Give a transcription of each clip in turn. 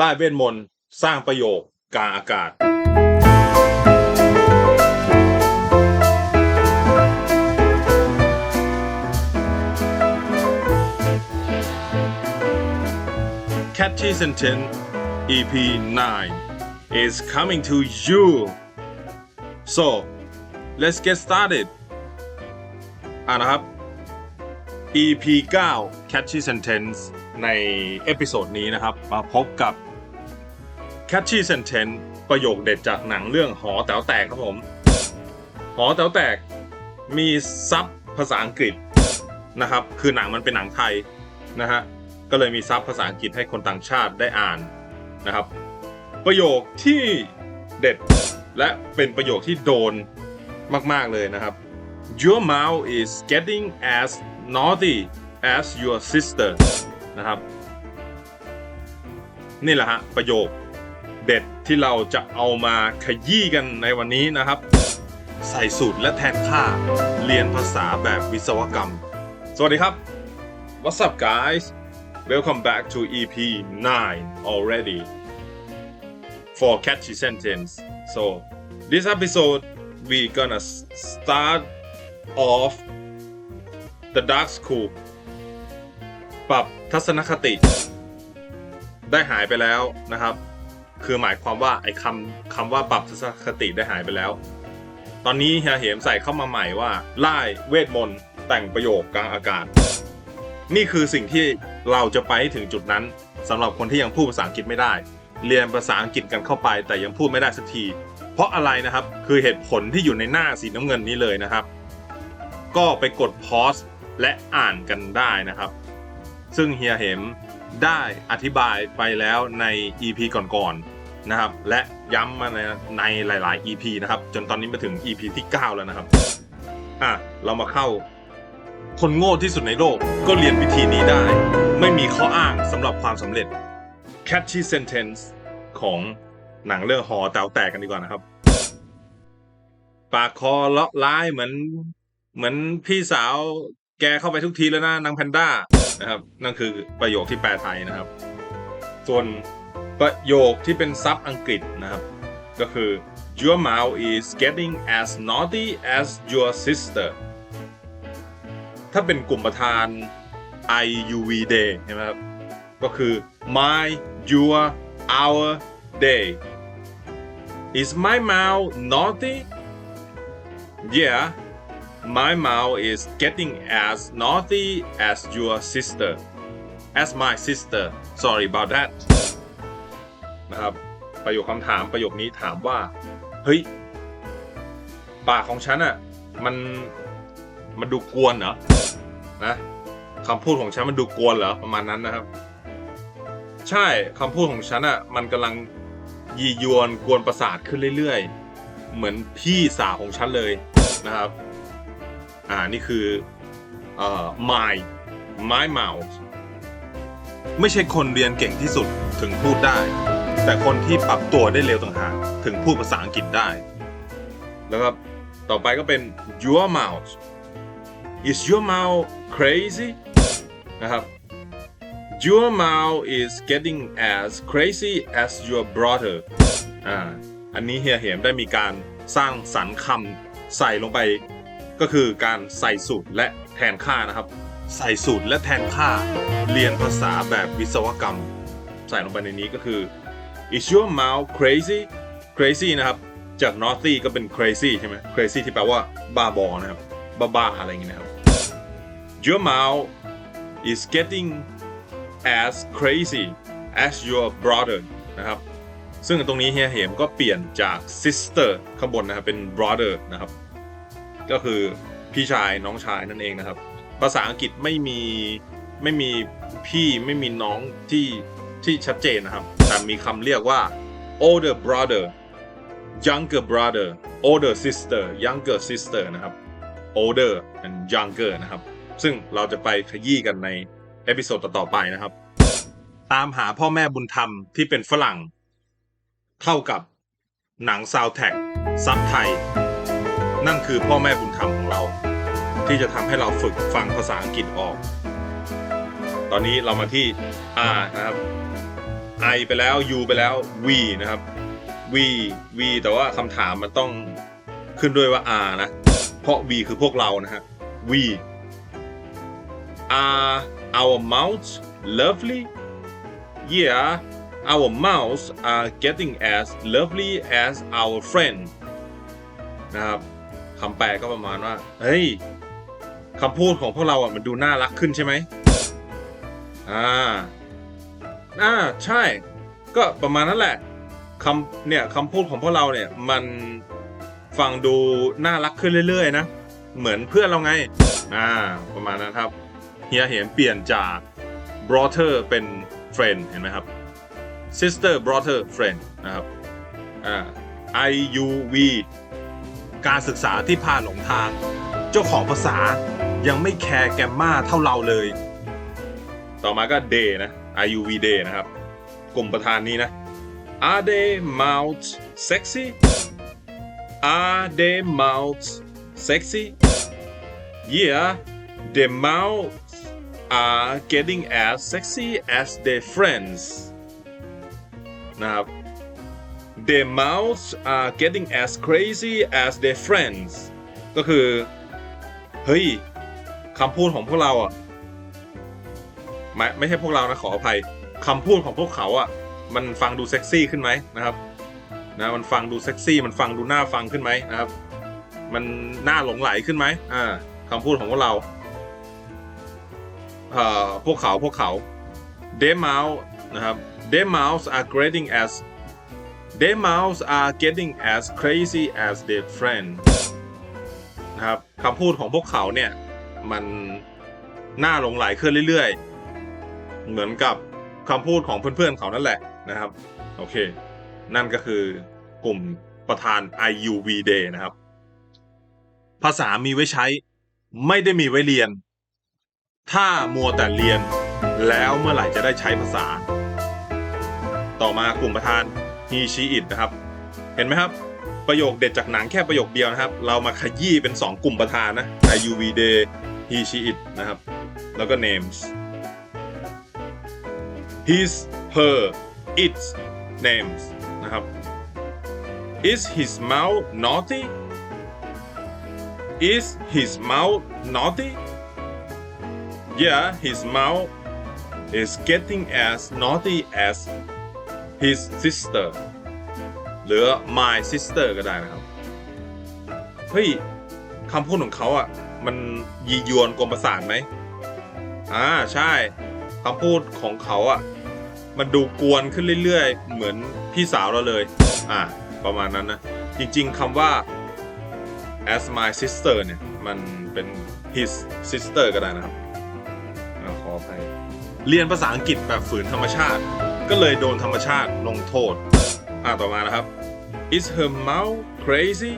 ล่าเวทมนต์ สร้างประโยคกลางอากาศ Catchy Sentence EP 9 is coming to you. So, let's get started. อ่านะครับ EP 9 Catchy Sentence ในเอพิโซดนี้นะครับ มาพบกับ Catchy Sentence ประโยคเด็ดจากหนังเรื่องหอแต๋วแตกครับผม หอแต๋วแตกมีซับภาษาอังกฤษนะครับ คือหนังมันเป็นหนังไทยนะฮะ ก็เลยมีซับภาษาอังกฤษให้คนต่างชาติได้อ่านนะครับ ประโยคที่เด็ดและเป็นประโยคที่โดนมาก ๆ เลยนะครับ Your mouth is getting as naughty as your sister นะครับ นี่แหละฮะประโยคเด็ดที่เราจะเอามาขยี้กันในวันนี้นะครับ ใส่สูตรและแทนค่าเรียนภาษาแบบวิศวกรรม สวัสดีครับ What's up guys Welcome back to EP 9 already for catchy sentence so this episode we gonna start off the dark school ปรับทัศนคติ ได้หายไปแล้วนะครับ คือหมายความว่าไอ้คำคำว่าปรับทัศนคติได้หายไปแล้ว ตอนนี้เฮียเหมใส่เข้ามาใหม่ว่าไล่เวทมนต์แต่งประโยคกลางอากาศ นี่คือสิ่งที่เราจะไปให้ถึงจุดนั้นสำหรับคนที่ยังพูดภาษาอังกฤษไม่ได้ เรียนภาษาอังกฤษกันเข้าไป แต่ยังพูดไม่ได้สักที เพราะอะไรนะครับคือเหตุผลที่อยู่ในหน้าสีน้ำเงินนี้เลยนะครับ ก็ไปกดพอสและอ่านกันได้นะครับ ซึ่งเฮียเหมได้อธิบายไปแล้วใน EP ก่อนๆนะครับ และย้ำมาในในหลาย ๆ EP นะครับ จนตอนนี้มาถึง EP ที่ 9 แล้วนะครับอะเรามาเข้า คนโง่ที่สุดในโลกก็เรียนวิธีนี้ได้ ไม่มีข้ออ้างสำหรับความสำเร็จ catchy sentence ของหนังเรื่องหอแตวแตกกันดีกว่านะครับ ปากคอเลาะร้ายเหมือน เหมือนพี่สาวแกเข้าไปทุกทีแล้วนะนางแพนด้า นะครับ นั่นคือประโยคที่แปลไทยนะครับ ส่วนประโยคที่เป็นซับอังกฤษนะครับ ก็คือ your mouth is getting as naughty as your sister ถ้าเป็นกลุ่มประธาน I U V day ใช่ไหมครับ ก็คือ my your our day is my mouth naughty yeah my mouth is getting as naughty as your sister as my sister sorry about that นะครับ ประโยคคำถามประโยคนี้ถามว่า เฮ้ย ปากของฉันอะมัน มันดูกวนเหรอ นะคำพูดของฉันมันดูกวนเหรอ ประมาณนั้นนะครับ ใช่คำพูดของฉันอะ มันกำลังยียวนกวนประสาทขึ้นเรื่อยๆ เหมือนพี่สาวของฉันเลยนะครับ อ่านี่คือเอ่อ my my mouth ไม่ใช่คนเรียนเก่งที่สุดถึงพูดได้ แต่คนที่ปรับตัวได้เร็วต่างหากถึงพูดภาษาอังกฤษได้ แล้วก็ต่อไปก็เป็น your mouth is your mouth crazy นะครับ your mouth is getting as crazy as your brother อ่าอันนี้เฮียเหมได้มีการสร้างสรรค์คำใส่ลงไป ก็คือการใส่สูตรและแทนค่านะครับ ใส่สูตรและแทนค่า เรียนภาษาแบบวิศวกรรม ใส่ลงไปในนี้ก็คือ is your mouth crazy crazy นะครับจาก naughty ก็เป็น crazy ใช่ไหม crazy ที่แปลว่าบ้าบอนะครับ บ้าๆอะไรอย่างงี้นะครับ your mouth is getting as crazy as your brother นะครับ ซึ่งตรงนี้เฮียเหมก็เปลี่ยนจาก sister ข้างบนนะครับ เป็น brother นะครับ ก็คือพี่ชายน้องชายนั่นเองนะครับ ภาษาอังกฤษไม่มีไม่มีพี่ไม่มีน้องที่ที่ชัดเจนนะครับ แต่มีคำเรียกว่า older brother younger brother older sister younger sister นะครับ older and younger นะครับ ซึ่งเราจะไปขยี้กันในเอพิโซดต่อๆไปนะครับ ตามหาพ่อแม่บุญธรรมที่เป็นฝรั่ง เท่ากับหนังซาวแท็กซับไทย นั่นคือพ่อแม่บุญธรรมของเรา ที่จะทำให้เราฝึกฟังภาษาอังกฤษออก ตอนนี้เรามาที่ R นะครับ I ไปแล้ว U ไปแล้ว we นะครับ we we แต่ว่าคำถามมันต้องขึ้นด้วยว่า R นะ เพราะ we คือพวกเรานะฮะ we are our mouths lovely yeah our mouths are getting as lovely as our friend นะครับ คำแปลก็ประมาณว่า เฮ้ยคำพูดของพวกเราอะมันดูน่ารักขึ้นใช่ไหมอ่า อ่า ใช่ ก็ประมาณนั้นแหละคำเนี่ยคำพูดของพวกเราเนี่ย มันฟังดูน่ารักขึ้นเรื่อยๆนะ เหมือนเพื่อนเราไง อ่า ประมาณนั้นครับ เฮียเห็นเปลี่ยนจาก brother เป็น friend เห็นไหมครับ sister brother friend นะครับ อ่า I U V การศึกษาที่พาหลงทาง เจ้าของภาษายังไม่แคร์แกมมาเท่าเราเลย ต่อมาก็ day นะ I U V day นะครับ กลุ่มประธานนี้นะ Are they mouths sexy Are they mouths sexy Yeah the mouths are getting as sexy as their friends นะครับ their mouths are getting as crazy as their friends ก็คือ เฮ้ยคำพูดของพวกเราอะไม่ไม่ใช่พวกเรานะขออภัยคำพูดของพวกเขาอะ มันฟังดูเซ็กซี่ขึ้นไหมนะครับนะมันฟังดูเซ็กซี่มันฟังดูน่าฟังขึ้นไหมนะครับ มันน่าหลงไหลขึ้นไหมอ่าคำพูดของพวกเราเอ่อพวกเขาพวกเขา their mouth นะครับ their mouths are getting as their mouths are getting as crazy as their friend นะครับคำพูดของพวกเขาเนี่ย มันน่าหลงไหลขึ้นเรื่อยๆ เหมือนกับคำพูดของเพื่อนๆเขานั่นแหละนะครับ โอเค นั่นก็คือกลุ่มประธาน IUV Day นะครับ ภาษามีไว้ใช้ ไม่ได้มีไว้เรียน ถ้ามัวแต่เรียน แล้วเมื่อไหร่จะได้ใช้ภาษา ต่อมากลุ่มประธาน He She It นะครับ เห็นไหมครับ ประโยคเด็ดจากหนังแค่ประโยคเดียวนะครับ เรามาขยี้เป็น 2 กลุ่มประธานนะ IUV Day He She It นะครับ แล้วก็ names his her its names นะครับ is his mouth naughty is his mouth naughty yeah his mouth is getting as naughty as his sister หรือ my sister ก็ได้นะครับ เฮ้ยคำพูดของเขาอะ มันยียวนกลมประสานไหมอ่าใช่คำพูดของเขาอะ มันดูกวนขึ้นเรื่อยๆ เหมือนพี่สาวเราเลย อ่าประมาณนั้นนะ จริงๆคำว่า as my sister เนี่ย มันเป็น his sister ก็ได้นะครับขออภัยเรียนภาษาอังกฤษแบบฝืนธรรมชาติ ก็เลยโดนธรรมชาติลงโทษ อ่าต่อมานะครับ is her mouth crazy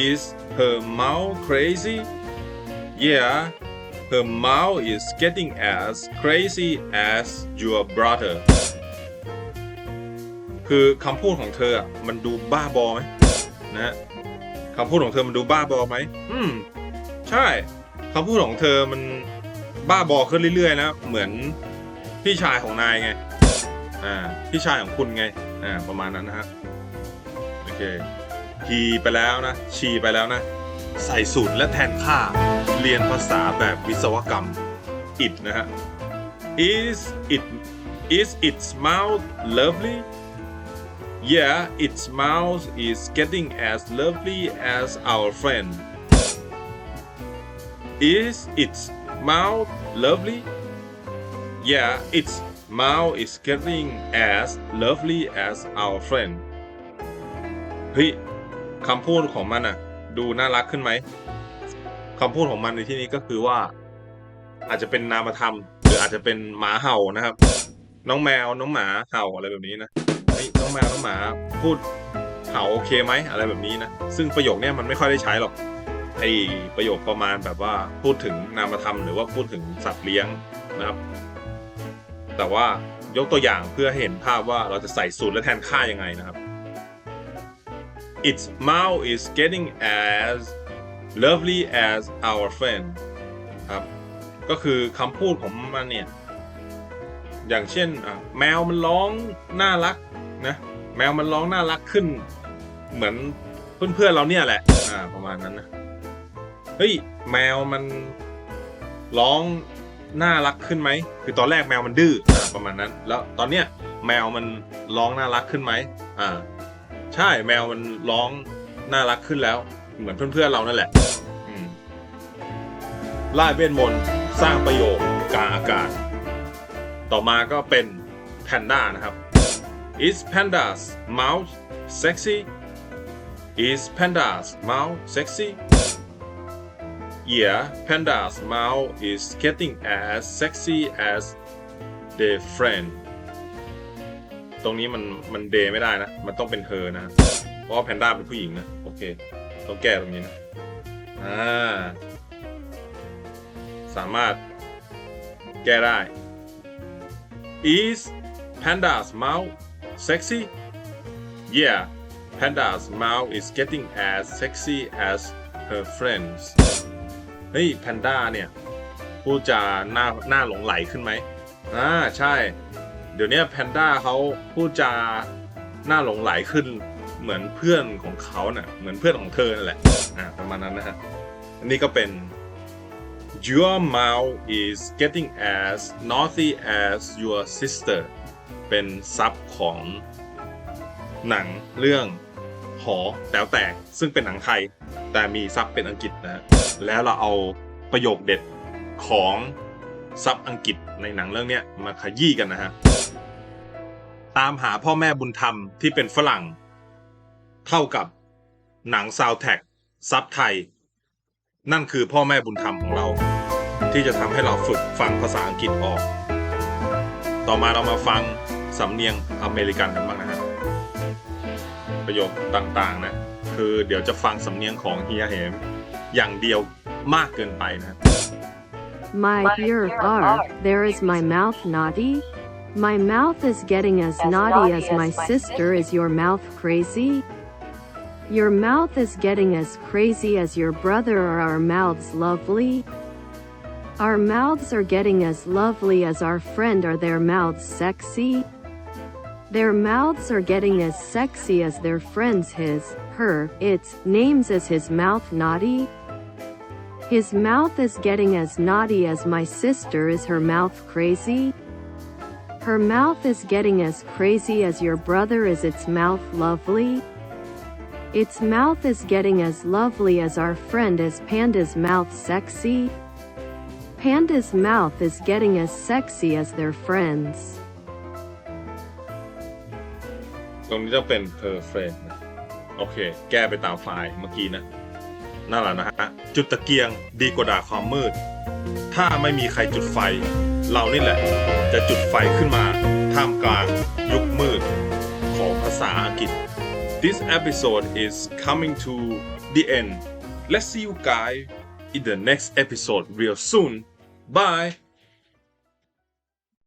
is her mouth crazy yeah her mouth is getting as crazy as your brother คือคำพูดของเธออะมันดูบ้าบอไหมนะฮะคำพูดของเธอมันดูบ้าบอไหมอืม ใช่คำพูดของเธอมันบ้าบอขึ้นเรื่อยๆนะ เหมือน พี่ชายของนายไง อ่า พี่ชายของคุณไง อ่า ประมาณนั้นนะฮะ โอเคฮีไปแล้วนะ ชีไปแล้วนะ ใส่สูตรและแทนค่า เรียนภาษาแบบวิศวกรรม it นะฮะ is it is its mouth lovely yeah its mouth is getting as lovely as our friend is its mouth lovely yeah its mouth is getting as lovely as our friend เฮ้ยคำพูดของมันอะดูน่ารักขึ้นไหมคำพูดของมันในที่นี้ก็คือว่า อาจจะเป็นนามธรรม หรืออาจจะเป็นหมาเห่านะครับ น้องแมวน้องหมาเห่าอะไรแบบนี้นะเฮ้ยน้องแมวน้องหมาพูดเห่าโอเคไหมอะไรแบบนี้นะซึ่งประโยคเนี้ยมันไม่ค่อยได้ใช้หรอกไอประโยคประมาณแบบว่าพูดถึงนามธรรมหรือว่าพูดถึงสัตว์เลี้ยงนะครับ แต่ว่ายกตัวอย่างเพื่อเห็นภาพว่าเราจะใส่สูตรและแทนค่ายังไงนะครับ its mouth is getting as lovely as our friend ครับก็คือคำพูดของมันเนี่ย อย่างเช่นแมวมันร้องน่ารักนะแมวมันร้องน่ารักขึ้น เหมือนเพื่อนๆเราเนี่ยแหละอ่าประมาณนั้นนะเฮ้ยแมวมันร้อง น่ารักขึ้นไหม คือตอนแรกแมวมันดื้อประมาณนั้น แล้วตอนเนี้ยแมวมันร้องน่ารักขึ้นไหมอ่า ใช่แมวมันร้องน่ารักขึ้นแล้ว เหมือนเพื่อนๆเรานั่นแหละล่าเวทมนต์สร้างประโยชน์กลางอากาศ ต่อมาก็เป็นแพนด้านะครับ Is pandas mouth sexy Is pandas mouth sexy Yeah pandas mouth is getting as sexy as the friend ตรงนี้มันมันเดไม่ได้นะ มันต้องเป็นเธอนะ เพราะว่าแพนด้าเป็นผู้หญิงนะ โอเค ต้องแก้ตรงนี้นะ อ่า สามารถแก้ได้ Is panda's mouth sexy? Yeah, panda's mouth is getting as sexy as her friends. เฮ้ยแพนด้าเนี่ยพูดจาหน้าหน้าหลงไหลขึ้นไหมอ่าใช่ เดี๋ยวนี้แพนด้าเขาพูดจาหน้าหลงไหลขึ้น เหมือนเพื่อนของเขาเนะ่ะเหมือนเพื่อนของเธอนั่นแหละอ่าประมาณนั้นนะฮะอันนี้ก็เป็น Your mouth is getting as naughty as your sister เป็นซับของหนังเรื่อง อแต๋วแตกซึ่งเป็นหนังไทย แต่มีซับเป็นอังกฤษนะแล้วเราเอาประโยคเด็ดของซับอังกฤษในหนังเรื่องเนี้ยมาขยี้กันนะฮะตามหาพ่อแม่บุญธรรมที่เป็นฝรั่ง เท่ากับหนังซาวแท็กซับไทย นั่นคือพ่อแม่บุญธรรมของเรา ที่จะทำให้เราฝึกฟังภาษาอังกฤษออก ต่อมาเรามาฟังสำเนียงอเมริกันกันบ้างนะ ประโยคต่างๆนะคือเดี๋ยวจะฟังสำเนียงของเฮียเหมอย่างเดียวมากเกินไปนะ My ears are, there is my mouth naughty? My mouth is getting as naughty as my sister. Is your mouth crazy? Your mouth is getting as crazy as your brother. Are our mouths lovely? Our mouths are getting as lovely as our friend. Are their mouths sexy? Their mouths are getting as sexy as their friends. His, her, its names as his mouth naughty? His mouth is getting as naughty as my sister. Is her mouth crazy? Her mouth is getting as crazy as your brother. Is its mouth lovely? Its mouth is getting as lovely as our friend. Is Panda's mouth sexy? Panda's mouth is getting as sexy as their friends. ตรงนี้จะเป็น per friend นะโอเค แก้ไปตามไฟล์เมื่อกี้นะ นั่นแหละนะฮะ จุดตะเกียงดีกว่าด่าความมืด ถ้าไม่มีใครจุดไฟ เรานี่แหละ จะจุดไฟขึ้นมา ท่ามกลางยุคมืด ของภาษาอังกฤษ This episode is coming to the end. Let's see you guys in the next episode real soon. Bye.